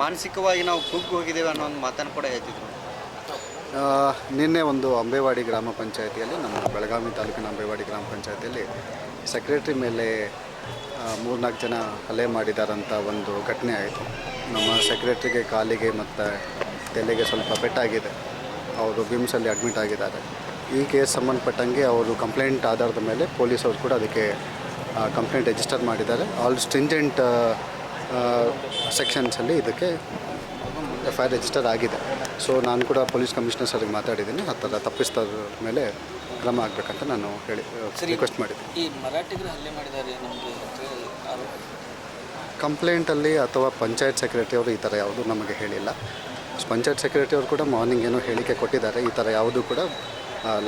ಮಾನಸಿಕವಾಗಿ ನಾವು ಕುಗ್ಗಿ ಹೋಗಿದ್ದೇವೆ ಅನ್ನೋ ಒಂದು ಮಾತನ್ನು ಕೂಡ ಹೇಳ್ತಿದ್ರು. ನಿನ್ನೆ ಒಂದು ಅಂಬೇವಾಡಿ ಗ್ರಾಮ ಪಂಚಾಯತಿಯಲ್ಲಿ, ನಮ್ಮ ಬೆಳಗಾವಿ ತಾಲೂಕಿನ ಅಂಬೇವಾಡಿ ಗ್ರಾಮ ಪಂಚಾಯತಿಯಲ್ಲಿ ಸೆಕ್ರೆಟ್ರಿ ಮೇಲೆ ಮೂರ್ನಾಲ್ಕು ಜನ ಹಲ್ಲೆ ಮಾಡಿದಾರಂಥ ಒಂದು ಘಟನೆ ಆಯಿತು. ನಮ್ಮ ಸೆಕ್ರೆಟ್ರಿಗೆ ಕಾಲಿಗೆ ಮತ್ತು ತಲೆಗೆ ಸ್ವಲ್ಪ ಪೆಟ್ಟಾಗಿದೆ. ಅವರು ಬಿಮ್ಸಲ್ಲಿ ಅಡ್ಮಿಟ್ ಆಗಿದ್ದಾರೆ. ಈ ಕೇಸ್ ಸಂಬಂಧಪಟ್ಟಂಗೆ ಅವರು ಕಂಪ್ಲೇಂಟ್ ಆಧಾರದ ಮೇಲೆ ಪೊಲೀಸವರು ಕೂಡ ಅದಕ್ಕೆ ಕಂಪ್ಲೇಂಟ್ ರಿಜಿಸ್ಟರ್ ಮಾಡಿದ್ದಾರೆ. ಆಲ್ ಸ್ಟ್ರಿಂಜೆಂಟ್ ಸೆಕ್ಷನ್ಸಲ್ಲಿ ಇದಕ್ಕೆ ಎಫ್ ಐ ಆರ್ ರಿಜಿಸ್ಟರ್ ಆಗಿದೆ. ಸೊ ನಾನು ಕೂಡ ಪೊಲೀಸ್ ಕಮಿಷನರ್ ಸರ್ಗೆ ಮಾತಾಡಿದ್ದೀನಿ. ಆ ಥರ ತಪ್ಪಿಸ್ತದ ಮೇಲೆ ಕ್ರಮ ಆಗಬೇಕಂತ ನಾನು ಹೇಳಿ ರಿಕ್ವೆಸ್ಟ್ ಮಾಡಿದ್ದೀನಿ ಈ ಮರಾಠಿಗರು ಹಲ್ಲೆ ಮಾಡಿದ್ದಾರೆ ನಮಗೆ ಕಂಪ್ಲೇಂಟಲ್ಲಿ ಅಥವಾ ಪಂಚಾಯತ್ ಸೆಕ್ರೆಟರಿ ಅವರು ಈ ಥರ ಯಾವುದೂ ನಮಗೆ ಹೇಳಿಲ್ಲ. ಪಂಚಾಯತ್ ಸೆಕ್ರೆಟರಿ ಅವರು ಕೂಡ ಮಾರ್ನಿಂಗ್ ಏನೋ ಹೇಳಿಕೆ ಕೊಟ್ಟಿದ್ದಾರೆ. ಈ ಥರ ಯಾವುದೂ ಕೂಡ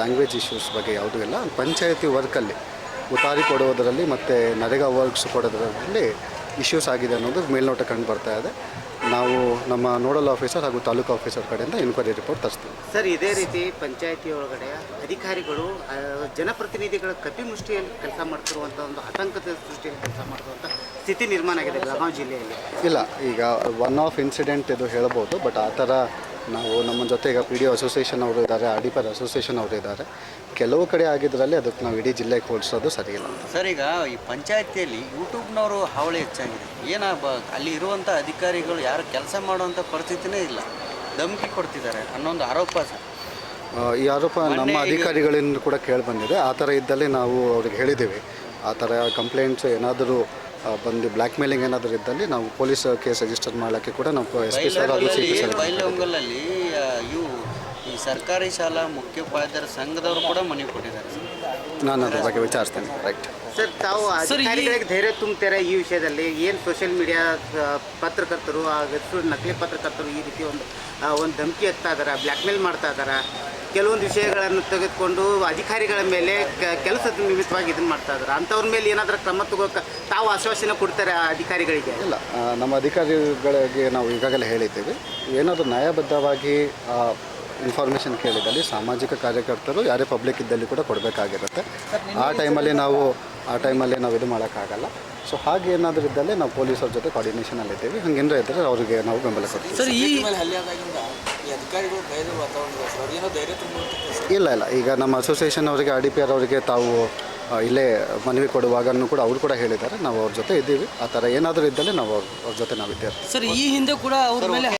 ಲ್ಯಾಂಗ್ವೇಜ್ ಇಶ್ಯೂಸ್ ಬಗ್ಗೆ ಯಾವುದೂ ಇಲ್ಲ. ಪಂಚಾಯತಿ ವರ್ಕಲ್ಲಿ ಉತಾರಿ ಕೊಡೋದರಲ್ಲಿ ಮತ್ತು ನರೇಗಾ ವರ್ಕ್ಸ್ ಕೊಡೋದರಲ್ಲಿ ಇಶ್ಯೂಸ್ ಆಗಿದೆ ಅನ್ನೋದು ಮೇಲ್ನೋಟ ಕಂಡು ಬರ್ತಾ ಇದೆ. ನಾವು ನಮ್ಮ ನೋಡಲ್ ಆಫೀಸರ್ ಹಾಗೂ ತಾಲೂಕು ಆಫೀಸರ್ ಕಡೆಯಿಂದ ಎನ್ಕ್ವೈರಿ ರಿಪೋರ್ಟ್ ತರಿಸ್ತೀವಿ. ಸರ್ ಇದೇ ರೀತಿ ಪಂಚಾಯತಿ ಒಳಗಡೆ ಅಧಿಕಾರಿಗಳು ಜನಪ್ರತಿನಿಧಿಗಳ ಕಪಿಮುಷ್ಟಿಯಲ್ಲಿ ಕೆಲಸ ಮಾಡ್ತಿರುವಂಥ ಒಂದು ಆತಂಕದ ದೃಷ್ಟಿಯಲ್ಲಿ ಕೆಲಸ ಮಾಡುವಂಥ ಸ್ಥಿತಿ ನಿರ್ಮಾಣ ಆಗಿದೆ ಬೆಳಗಾವಿ ಜಿಲ್ಲೆಯಲ್ಲಿ. ಇಲ್ಲ ಈಗ ಒನ್ ಆಫ್ ಇನ್ಸಿಡೆಂಟ್ ಇದು ಹೇಳ್ಬೋದು ಬಟ್ ಆ ಥರ ನಾವು ನಮ್ಮ ಜೊತೆ ಈಗ ಪಿ ಡಿ ಒ ಅಸೋಸಿಯೇಷನ್ ಅವರು ಇದ್ದಾರೆ ಆಡಿಪರ್ ಅಸೋಸಿಯೇಷನ್ ಅವರು ಇದ್ದಾರೆ. ಕೆಲವು ಕಡೆ ಆಗಿದ್ದರಲ್ಲಿ ಅದಕ್ಕೆ ನಾವು ಇಡೀ ಜಿಲ್ಲೆಗೆ ಹೋಲಿಸೋದು ಸರಿಯಿಲ್ಲ ಸರ್ ಈಗ ಈ ಪಂಚಾಯತಿಯಲ್ಲಿ ಯೂಟ್ಯೂಬ್ನವರು ಹಾವಳಿ ಹೆಚ್ಚಾಗಿದೆ. ಏನ ಅಲ್ಲಿ ಇರುವಂಥ ಅಧಿಕಾರಿಗಳು ಯಾರು ಕೆಲಸ ಮಾಡುವಂಥ ಪರಿಸ್ಥಿತಿನೇ ಇಲ್ಲ. ಧಮಕಿ ಕೊಡ್ತಿದ್ದಾರೆ ಅನ್ನೊಂದು ಆರೋಪ ಸರ್. ಈ ಆರೋಪ ನಮ್ಮ ಅಧಿಕಾರಿಗಳಿಂದ ಕೂಡ ಕೇಳಿ ಬಂದಿದೆ. ಆ ಥರ ಇದ್ದಲ್ಲಿ ನಾವು ಅವ್ರಿಗೆ ಹೇಳಿದ್ದೀವಿ. ಆ ಥರ ಕಂಪ್ಲೇಂಟ್ಸ್ ಏನಾದರೂ ಬಂದು ಬ್ಲ್ಯಾಕ್ ಮೇಲಿಂಗ್ ಏನಾದರೂ ಇದ್ದಲ್ಲಿ ನಾವು ಪೊಲೀಸ್ ಕೇಸ್ ರಿಜಿಸ್ಟರ್ ಮಾಡೋಕ್ಕೆ ಕೂಡ ನಾವು ಎಸ್ ಪಿ ಸರ್ ಹಾಗೂ ಸಿ ಪಿ ಸರ್ ಬೈಲಹೊಂಗಲಲ್ಲಿ ಆ, ಇವು ಈ ಸರ್ಕಾರಿ ಶಾಲಾ ಮುಖ್ಯೋಪಾಧ್ಯಾಯರ ಸಂಘದವರು ಕೂಡ ಮನವಿ ಕೊಟ್ಟಿದ್ದಾರೆ ನಾನು ಅದ್ರ ಬಗ್ಗೆ ವಿಚಾರಿಸ್ತೇನೆ. ರೈಟ್ ಸರ್ ತಾವು ಅಧಿಕಾರಿಗಳಿಗೆ ಧೈರ್ಯ ತುಂಬ್ತಾರೆ ಈ ವಿಷಯದಲ್ಲಿ? ಏನು ಸೋಷಿಯಲ್ ಮೀಡಿಯಾ ಪತ್ರಕರ್ತರು ನಕಲಿ ಪತ್ರಕರ್ತರು ಈ ರೀತಿ ಒಂದು ಒಂದು ಧಮಕಿ ಎತ್ತಾ ಇದಾರೆ ಬ್ಲ್ಯಾಕ್ಮೇಲ್ ಮಾಡ್ತಾ ಇದ್ದಾರೆ? ಕೆಲವೊಂದು ವಿಷಯಗಳನ್ನು ತೆಗೆದುಕೊಂಡು ಅಧಿಕಾರಿಗಳ ಮೇಲೆ ಕೆಲಸದ ನಿಮಿತ್ತವಾಗಿ ಇದನ್ನು ಮಾಡ್ತಾ ಇದ್ದಾರೆ ಅಂಥವ್ರ ಮೇಲೆ ಏನಾದರೂ ಕ್ರಮ ತಗೋಕೆ, ತಾವು ಆಶ್ವಾಸನೆ ಕೊಡ್ತಾರೆ ಆ ಅಧಿಕಾರಿಗಳಿಗೆ? ಇಲ್ಲ. ನಮ್ಮ ಅಧಿಕಾರಿಗಳಿಗೆ ನಾವು ಈಗಾಗಲೇ ಹೇಳಿದ್ದೇವೆ. ಏನಾದರೂ ನ್ಯಾಯಬದ್ಧವಾಗಿ ಇನ್ಫಾರ್ಮೇಷನ್ ಕೇಳಿದಲ್ಲಿ ಸಾಮಾಜಿಕ ಕಾರ್ಯಕರ್ತರು ಯಾರೇ ಪಬ್ಲಿಕ್ ಇದ್ದಲ್ಲಿ ಕೂಡ ಕೊಡಬೇಕಾಗಿರುತ್ತೆ. ಆ ಟೈಮಲ್ಲಿ ನಾವು ಆ ಟೈಮಲ್ಲಿ ನಾವು ಇದು ಮಾಡೋಕ್ಕಾಗಲ್ಲ. ಸೊ ಹಾಗೆ ಏನಾದರೂ ಇದ್ದಲ್ಲಿ ನಾವು ಪೊಲೀಸರ ಜೊತೆ ಕೋಆರ್ಡಿನೇಷನಲ್ಲಿದ್ದೀವಿ ಹಂಗೇನಾರ ಇದ್ದರೆ ಅವರಿಗೆ ನಾವು ಬೆಂಬಲ ಕೊಡ್ತೀವಿ. ಸರ್ ಈ ಮೇಲೆ ಈ ಅಧಿಕಾರಿಗಳು ಭಯದ ವಾತಾವರಣ ಇದೆ ಧೈರ್ಯ ತುಂಬುವಂಥ ಇಲ್ಲ ಇಲ್ಲ. ಈಗ ನಮ್ಮ ಅಸೋಸಿಯೇಷನ್ ಅವರಿಗೆ ಆರ್ ಡಿ ಪಿ ಆರ್ ಅವರಿಗೆ ತಾವು ಇಲ್ಲೇ ಮನವಿ ಕೊಡುವಾಗನೂ ಕೂಡ ಅವರು ಕೂಡ ಹೇಳಿದ್ದಾರೆ. ನಾವು ಅವ್ರ ಜೊತೆ ಇದ್ದೀವಿ. ಆ ಥರ ಏನಾದರೂ ಇದ್ದಲ್ಲಿ ನಾವು ಅವ್ರ ಅವ್ರ ಜೊತೆ ನಾವು ಇದ್ದೇವೆ ಸರ್ ಈ ಹಿಂದೆ ಕೂಡ ಅವ್ರ ಮೇಲೆ